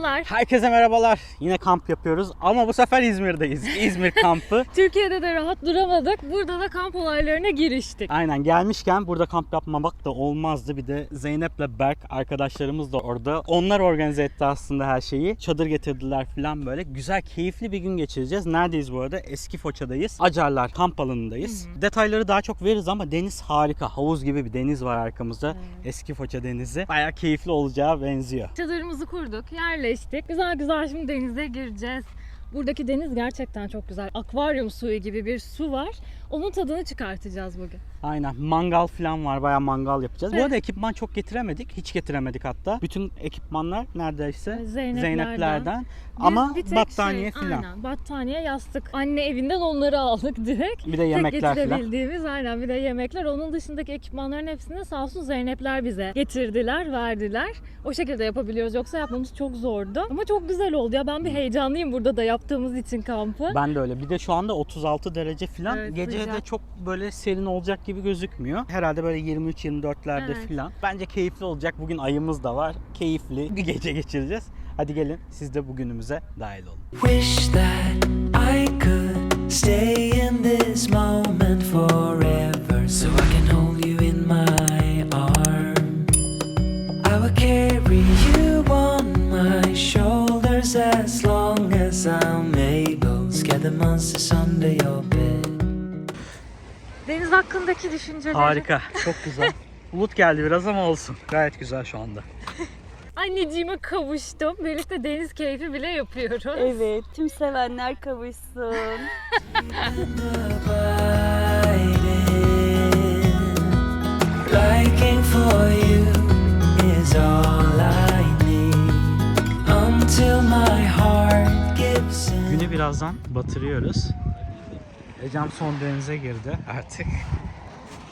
Merhabalar. Herkese merhabalar. Yine kamp yapıyoruz ama bu sefer İzmir'deyiz. İzmir kampı. Türkiye'de de rahat duramadık. Burada da kamp olaylarına giriştik. Aynen gelmişken burada kamp yapmamak da olmazdı. Bir de Zeynep'le Berk arkadaşlarımız da orada. Onlar organize etti aslında her şeyi. Çadır getirdiler falan böyle. Güzel, keyifli bir gün geçireceğiz. Neredeyiz bu arada? Eski Foça'dayız. Acarlar kamp alanındayız. Detayları daha çok veririz ama deniz harika. Havuz gibi bir deniz var arkamızda. Eski Foça denizi. Bayağı keyifli olacağı benziyor. Çadırımızı kurduk, yerleştik. Güzel güzel şimdi denize gireceğiz. Buradaki deniz gerçekten çok güzel. Akvaryum suyu gibi bir su var. Onun tadını çıkartacağız bugün. Aynen mangal falan var bayağı mangal yapacağız. Bu Evet. arada ekipman çok getiremedik. Hiç getiremedik hatta. Bütün ekipmanlar neredeyse Zeyneplerden. Zeyneplerden. Biz Ama bir tek battaniye şey, falan. Aynen battaniye, yastık. Anne evinden onları aldık direkt. Bir de yemekler Tek falan. getirebildiğimiz aynen bir de yemekler. Onun dışındaki ekipmanların hepsini sağ olsun Zeynepler bize getirdiler, verdiler. O şekilde yapabiliyoruz. Yoksa yapmamız çok zordu. Ama çok güzel oldu ya. Ben bir heyecanlıyım burada da yaptığımız için kampı. Ben de öyle. Bir de şu anda 36 derece falan. Evet, Gece de sıcak. çok böyle serin olacak gibi gözükmüyor. Herhalde böyle 23-24'lerde Evet. falan. Bence keyifli olacak. Bugün ayımız da var. Keyifli bir gece geçireceğiz. Hadi gelin siz de bugünümüze dahil olun. Wish that I could stay in this moment forever so I can hold you in my arms. I will carry you on my shoulders as long as I'm able. Scare the monsters under your hakkındaki düşünceleri. Harika. Çok güzel. Bulut geldi biraz ama olsun. Gayet güzel şu anda. Anneciğime kavuştum. Birlikte deniz keyfi bile yapıyoruz. Evet, tüm sevenler kavuşsun. Liking for you is all I need until my heart gives in. Günü birazdan batırıyoruz. Ecem son denize girdi artık.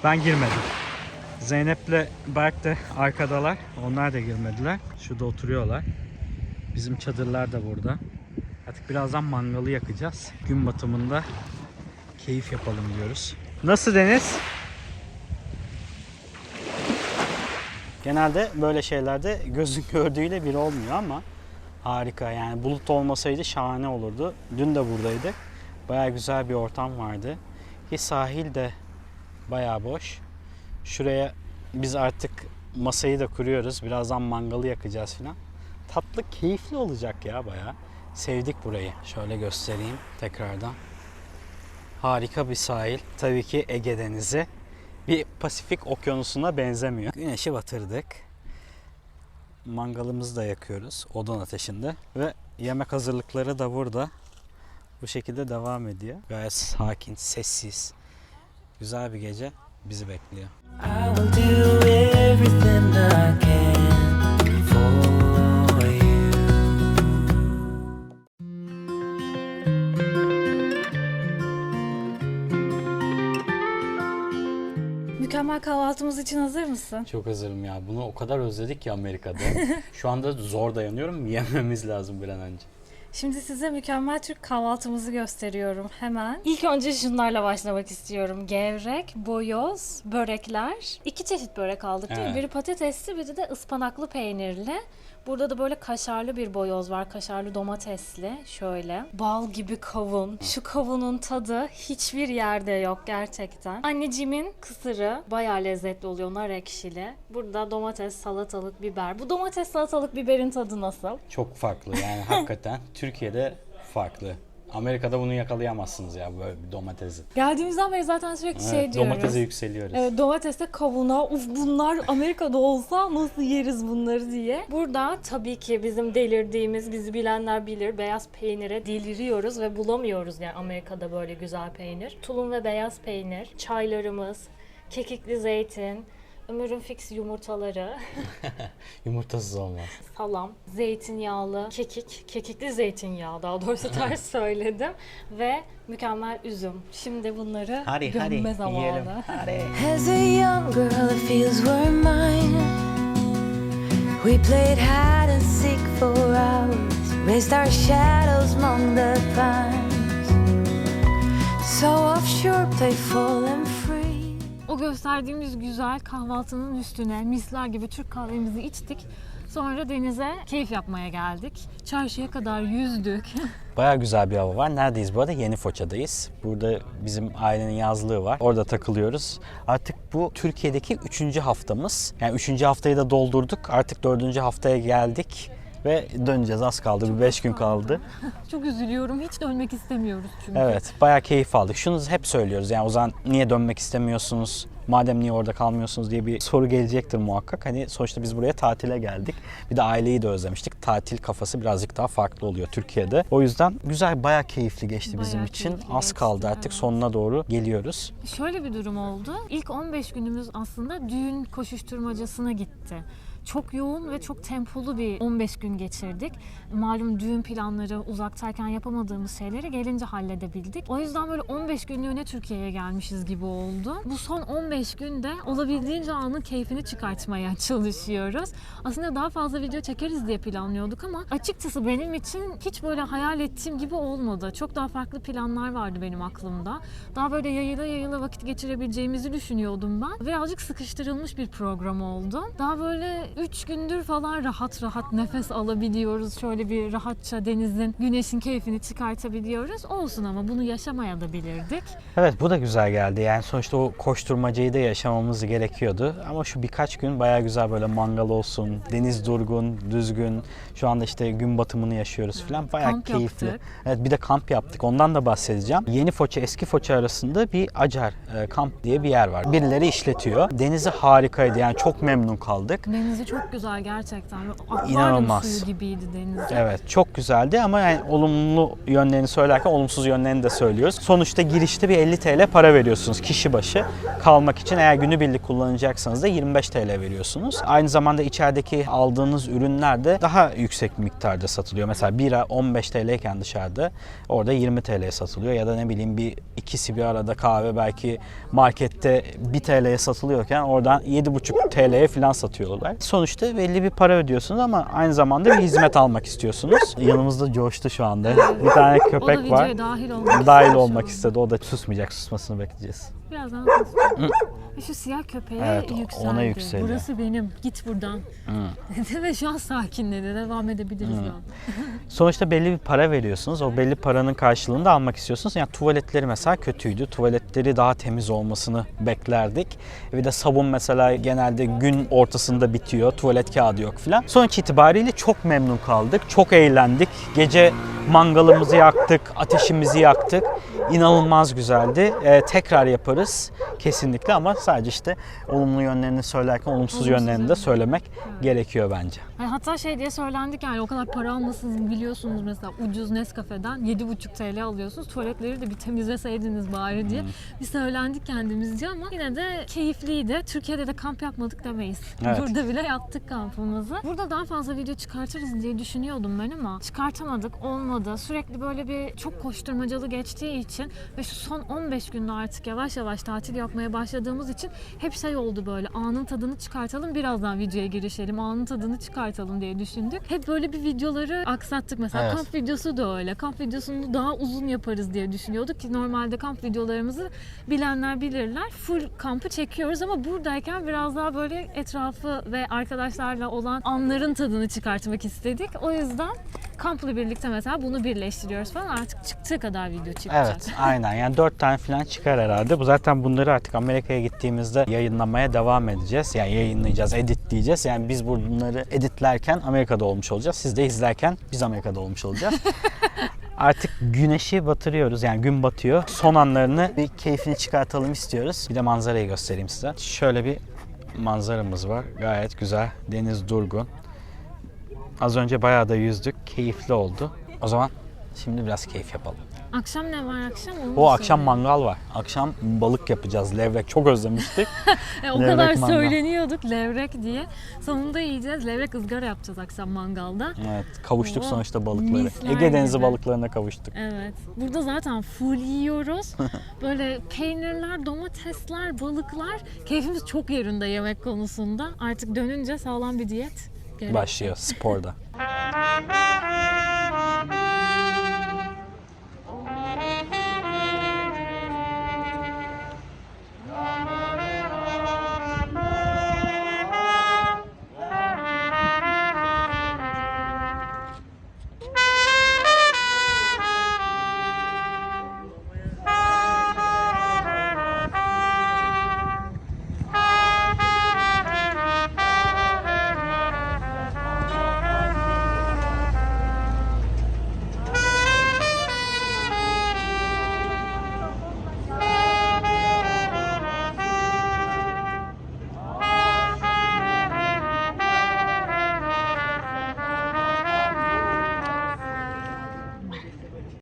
Ben girmedim. Zeynep'le Berk de arkadalar. Onlar da girmediler. Şurada oturuyorlar. Bizim çadırlar da burada. Artık birazdan mangalı yakacağız. Gün batımında keyif yapalım diyoruz. Nasıl deniz? Genelde böyle şeylerde gözün gördüğüyle bir olmuyor ama harika yani bulut olmasaydı şahane olurdu. Dün de buradaydık. Baya güzel bir ortam vardı. Ki sahil de baya boş. Şuraya biz artık masayı da kuruyoruz. Birazdan mangalı yakacağız filan. Tatlı, keyifli olacak ya baya. Sevdik burayı. Şöyle göstereyim tekrardan. Harika bir sahil. Tabii ki Ege Denizi. Bir Pasifik okyanusuna benzemiyor. Güneşi batırdık. Mangalımızı da yakıyoruz odun ateşinde ve yemek hazırlıkları da burada. Bu şekilde devam ediyor. Gayet sakin, sessiz. Güzel bir gece bizi bekliyor. Mükemmel kahvaltımız için hazır mısın? Çok hazırım ya. Bunu o kadar özledik ki Amerika'da. Şu anda zor dayanıyorum. Yememiz lazım bir an önce. Şimdi size mükemmel Türk kahvaltımızı gösteriyorum hemen. İlk önce şunlarla başlamak istiyorum. Gevrek, boyoz, börekler. İki çeşit börek aldık değil mi? Evet. Biri patatesli, biri de ıspanaklı peynirli. Burada da böyle kaşarlı bir boyoz var. Kaşarlı domatesli. Şöyle. Bal gibi kavun. Şu kavunun tadı hiçbir yerde yok gerçekten. Anneciğimin kısırı bayağı lezzetli oluyor. Nar ekşili. Burada domates, salatalık, biber. Bu domates, salatalık, biberin tadı nasıl? Çok farklı yani hakikaten. Türkiye'de farklı. Amerika'da bunu yakalayamazsınız ya böyle bir domatesi. Geldiğimizden beri zaten sürekli şey Evet, diyoruz. domatese yükseliyoruz. Evet, domatesle kavuna, uf bunlar Amerika'da olsa nasıl yeriz bunları diye. Burada tabii ki bizim delirdiğimiz, bizi bilenler bilir, beyaz peynire deliriyoruz ve bulamıyoruz yani Amerika'da böyle güzel peynir. Tulum ve beyaz peynir, çaylarımız, kekikli zeytin, ömürün fix yumurtaları, Yumurtasız olmaz. salam, zeytinyağlı, kekik, kekikli zeytinyağı daha doğrusu ters söyledim ve mükemmel üzüm. Şimdi bunları Hadi gömme hadi zamanı. yiyelim. Hadi. As a young girl, the fields were mine. We played hide and seek for hours, raised our shadows among the pines. So offshore, playful and free. O gösterdiğimiz güzel kahvaltının üstüne misler gibi Türk kahvemizi içtik. Sonra denize keyif yapmaya geldik. Çarşıya kadar yüzdük. Baya güzel bir hava var. Neredeyiz bu arada? Yeni Foça'dayız. Burada bizim ailenin yazlığı var. Orada takılıyoruz. Artık bu Türkiye'deki üçüncü haftamız. Yani üçüncü haftayı da doldurduk. Artık dördüncü haftaya geldik. Ve döneceğiz. Az kaldı. Bir beş gün kaldı. Çok üzülüyorum. Hiç dönmek istemiyoruz çünkü. Evet, bayağı keyif aldık. Şunu hep söylüyoruz yani o zaman niye dönmek istemiyorsunuz? Madem niye orada kalmıyorsunuz diye bir soru gelecektir muhakkak. Hani sonuçta biz buraya tatile geldik. Bir de aileyi de özlemiştik. Tatil kafası birazcık daha farklı oluyor Türkiye'de. O yüzden güzel, bayağı keyifli geçti bizim Bayağı için. keyifli Az kaldı geçti, artık evet. sonuna doğru geliyoruz. Şöyle bir durum oldu. İlk 15 günümüz aslında düğün koşuşturmacasına gitti. Çok yoğun ve çok tempolu bir 15 gün geçirdik. Malum düğün planları uzaktayken yapamadığımız şeyleri gelince halledebildik. O yüzden böyle 15 günlüğüne Türkiye'ye gelmişiz gibi oldu. Bu son 15 günde olabildiğince anın keyfini çıkartmaya çalışıyoruz. Aslında daha fazla video çekeriz diye planlıyorduk ama açıkçası benim için hiç böyle hayal ettiğim gibi olmadı. Çok daha farklı planlar vardı benim aklımda. Daha böyle yayıla yayıla vakit geçirebileceğimizi düşünüyordum ben. Birazcık sıkıştırılmış bir program oldu. Daha böyle 3 gündür falan rahat rahat nefes alabiliyoruz. Şöyle bir rahatça denizin, güneşin keyfini çıkartabiliyoruz. Olsun ama bunu yaşamaya da bilirdik. Evet bu da güzel geldi. Yani sonuçta o koşturmacayı da yaşamamız gerekiyordu. Ama şu birkaç gün bayağı güzel böyle mangal olsun, deniz durgun, düzgün. Şu anda işte gün batımını yaşıyoruz falan. Kamp keyifli. yaptık. Evet bir de kamp yaptık. Ondan da bahsedeceğim. Yeni Foça, eski Foça arasında bir Acar e, kamp diye bir yer var. Birileri işletiyor. Denizi harikaydı. Yani çok memnun kaldık. Denizi çok güzel gerçekten. Akvaryum İnanılmaz. suyu gibiydi deniz. Evet çok güzeldi ama yani olumlu yönlerini söylerken olumsuz yönlerini de söylüyoruz. Sonuçta girişte bir 50 TL para veriyorsunuz kişi başı kalmak için. Eğer günübirlik kullanacaksanız da 25 TL veriyorsunuz. Aynı zamanda içerideki aldığınız ürünler de daha yüksek miktarda satılıyor. Mesela bira 15 TL iken dışarıda orada 20 TL'ye satılıyor ya da ne bileyim bir ikisi bir arada kahve belki markette 1 TL'ye satılıyorken oradan 7,5 TL'ye falan satıyorlar. Sonuçta belli bir para ödüyorsunuz ama aynı zamanda bir hizmet almak istiyorsunuz. Yanımızda coştu şu anda. Bir tane O da köpek videoya var. dahil olmak Dahil şu olmak an. istedi. O da susmayacak. Susmasını bekleyeceğiz. Birazdan konuşacağım. Ve şu siyah köpeğe Evet, yükseldi. ona yükseliyor. Burası benim. Git buradan. Dedi ve şu an sakinledi. Devam edebiliriz an. Sonuçta belli bir para veriyorsunuz. O belli paranın karşılığını da almak istiyorsunuz. Yani tuvaletleri mesela kötüydü. Tuvaletleri daha temiz olmasını beklerdik. Bir de sabun mesela genelde gün ortasında bitiyor. Tuvalet kağıdı yok falan. Sonuç itibariyle çok memnun kaldık. Çok eğlendik. Gece mangalımızı yaktık, ateşimizi yaktık. İnanılmaz güzeldi. Ee, tekrar yaparız kesinlikle ama sadece işte olumlu yönlerini söylerken olumsuz, yönlerini de söylemek gerekiyor bence. Yani hatta şey diye söylendik yani o kadar para almasınız biliyorsunuz mesela ucuz Nescafe'den 7,5 TL alıyorsunuz. Tuvaletleri de bir temizleseydiniz bari diye. Bir söylendik kendimizce ama yine de keyifliydi. Türkiye'de de kamp yapmadık demeyiz. Evet. Burada bile yaptık kampımızı. Burada daha fazla video çıkartırız diye düşünüyordum ben ama çıkartamadık. Olmadı. Sürekli böyle bir çok koşturmacalı geçtiği için ve şu son 15 günde artık yavaş yavaş tatil yapmaya başladığımız için hep şey oldu böyle anın tadını çıkartalım birazdan videoya girişelim anın tadını çıkartalım diye düşündük. Hep böyle bir videoları aksattık mesela Evet. kamp videosu da öyle. Kamp videosunu daha uzun yaparız diye düşünüyorduk ki normalde kamp videolarımızı bilenler bilirler. Full kampı çekiyoruz ama buradayken biraz daha böyle etrafı ve arkadaşlarla olan anların tadını çıkartmak istedik. O yüzden kampla birlikte mesela bunu birleştiriyoruz falan artık çıktığı kadar video çıkacak. Evet aynen yani dört tane falan çıkar herhalde. Bu zaten bunları artık Amerika'ya gittiğimizde yayınlamaya devam edeceğiz. Yani yayınlayacağız, editleyeceğiz. Yani biz bunları editlerken Amerika'da olmuş olacağız. Siz de izlerken biz Amerika'da olmuş olacağız. Artık güneşi batırıyoruz yani gün batıyor. Son anlarını bir keyfini çıkartalım istiyoruz. Bir de manzarayı göstereyim size. Şöyle bir manzaramız var. Gayet güzel. Deniz durgun. Az önce bayağı da yüzdük. Keyifli oldu. O zaman şimdi biraz keyif yapalım. Akşam ne var akşam? Onu O akşam mangal var. Akşam balık yapacağız. Levrek çok özlemiştik. E, o Levrek kadar mangal. söyleniyorduk levrek diye. Sonunda yiyeceğiz. Levrek ızgara yapacağız akşam mangalda. evet, kavuştuk Oo, sonuçta balıkları. misler Ege Denizi gibi. balıklarına kavuştuk. Evet. Burada zaten full yiyoruz. Böyle peynirler, domatesler, balıklar. Keyfimiz çok yerinde yemek konusunda. Artık dönünce sağlam bir diyet. Başlıyor sporda.